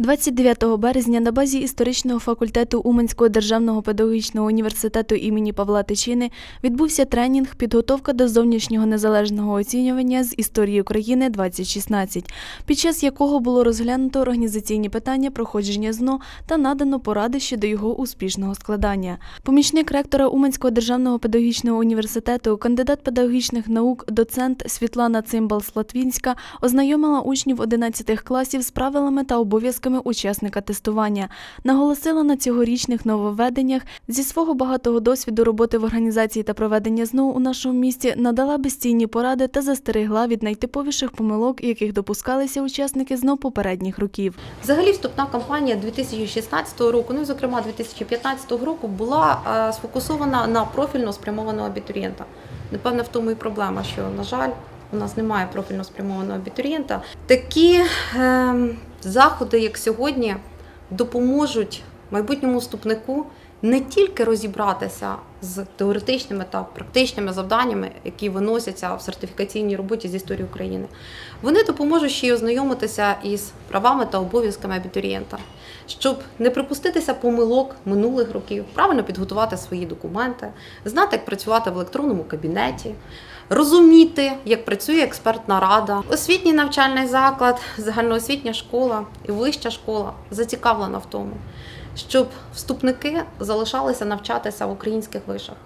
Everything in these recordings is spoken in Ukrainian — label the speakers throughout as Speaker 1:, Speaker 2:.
Speaker 1: 29 березня на базі історичного факультету Уманського державного педагогічного університету імені Павла Тичини відбувся тренінг «Підготовка до зовнішнього незалежного оцінювання з історії України 2016, під час якого було розглянуто організаційні питання проходження ЗНО та надано поради щодо його успішного складання. Помічник ректора Уманського державного педагогічного університету, кандидат педагогічних наук, доцент Світлана Цимбал-Слатвінська ознайомила учнів 11 класів з правилами та обов'язками учасника тестування, наголосила на цьогорічних нововведеннях зі свого багатого досвіду роботи в організації та проведення ЗНО у нашому місті, надала безцінні поради та застерегла від найтиповіших помилок, яких допускалися учасники ЗНО попередніх років.
Speaker 2: Взагалі, вступна кампанія 2016 року, ну зокрема 2015 року, була е, сфокусована на профільно спрямованого абітурієнта. Напевно, в тому і проблема, що, на жаль, у нас немає профільно спрямованого абітурієнта. Такі е, заходи, як сьогодні, допоможуть майбутньому вступнику не тільки розібратися з теоретичними та практичними завданнями, які виносяться в сертифікаційній роботі з історії України, вони допоможуть ще й ознайомитися із правами та обов'язками абітурієнта, щоб не припуститися помилок минулих років, правильно підготувати свої документи, знати, як працювати в електронному кабінеті. Розуміти, як працює експертна рада, освітній навчальний заклад, загальноосвітня школа і вища школа зацікавлена в тому, щоб вступники залишалися навчатися в українських вишах,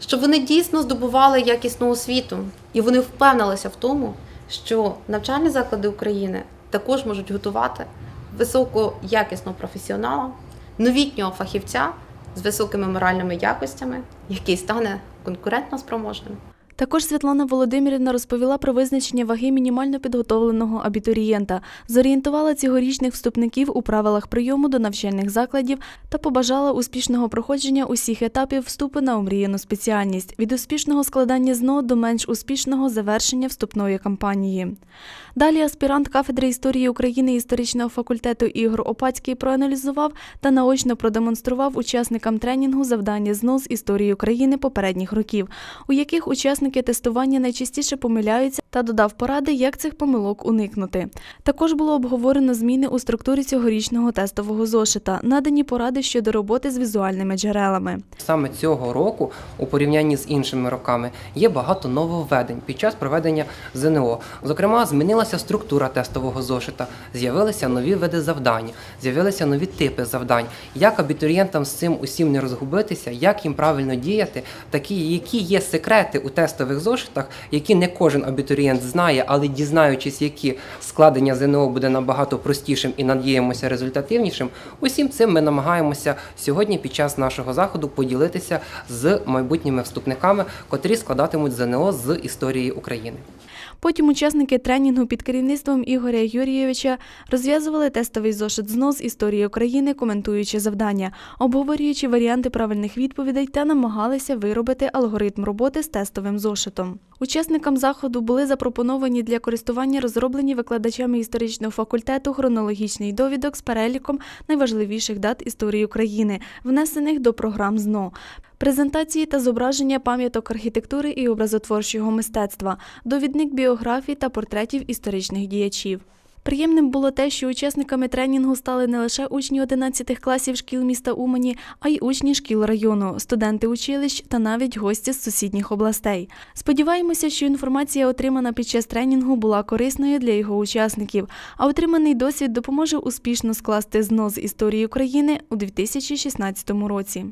Speaker 2: щоб вони дійсно здобували якісну освіту, і вони впевнилися в тому, що навчальні заклади України також можуть готувати високоякісного професіонала, новітнього фахівця з високими моральними якостями, який стане конкурентно спроможним.
Speaker 1: Також Світлана Володимирівна розповіла про визначення ваги мінімально підготовленого абітурієнта, зорієнтувала цьогорічних вступників у правилах прийому до навчальних закладів та побажала успішного проходження усіх етапів вступу на омріяну спеціальність від успішного складання ЗНО до менш успішного завершення вступної кампанії. Далі аспірант кафедри історії України історичного факультету Ігор Опацький проаналізував та наочно продемонстрував учасникам тренінгу завдання ЗНО з історії України попередніх років, у яких учасники тестування найчастіше помиляються та додав поради, як цих помилок уникнути. Також було обговорено зміни у структурі цьогорічного тестового зошита, надані поради щодо роботи з візуальними джерелами.
Speaker 3: Саме цього року, у порівнянні з іншими роками, є багато нововведень під час проведення ЗНО. Зокрема, змінилася структура тестового зошита, з'явилися нові види завдань, з'явилися нові типи завдань. Як абітурієнтам з цим усім не розгубитися, як їм правильно діяти, такі, які є секрети у тестових зошитах, які не кожен абітурієнт знає, але дізнаючись, які складення ЗНО буде набагато простішим і надіємося результативнішим. Усім цим ми намагаємося сьогодні під час нашого заходу поділитися з майбутніми вступниками, котрі складатимуть ЗНО з історії України.
Speaker 1: Потім учасники тренінгу під керівництвом Ігоря Юрійовича розв'язували тестовий зошит ЗНО з історії України, коментуючи завдання, обговорюючи варіанти правильних відповідей та намагалися виробити алгоритм роботи з тестовим зошитом. Учасникам заходу були запропоновані для користування розроблені викладачами історичного факультету хронологічний довідок з переліком найважливіших дат історії України, внесених до програм ЗНО. Презентації та зображення пам'яток архітектури і образотворчого мистецтва, довідник біографій та портретів історичних діячів. Приємним було те, що учасниками тренінгу стали не лише учні 11 класів шкіл міста Умані, а й учні шкіл району, студенти училищ та навіть гості з сусідніх областей. Сподіваємося, що інформація, отримана під час тренінгу, була корисною для його учасників, а отриманий досвід допоможе успішно скласти ЗНО з історії України у 2016 році.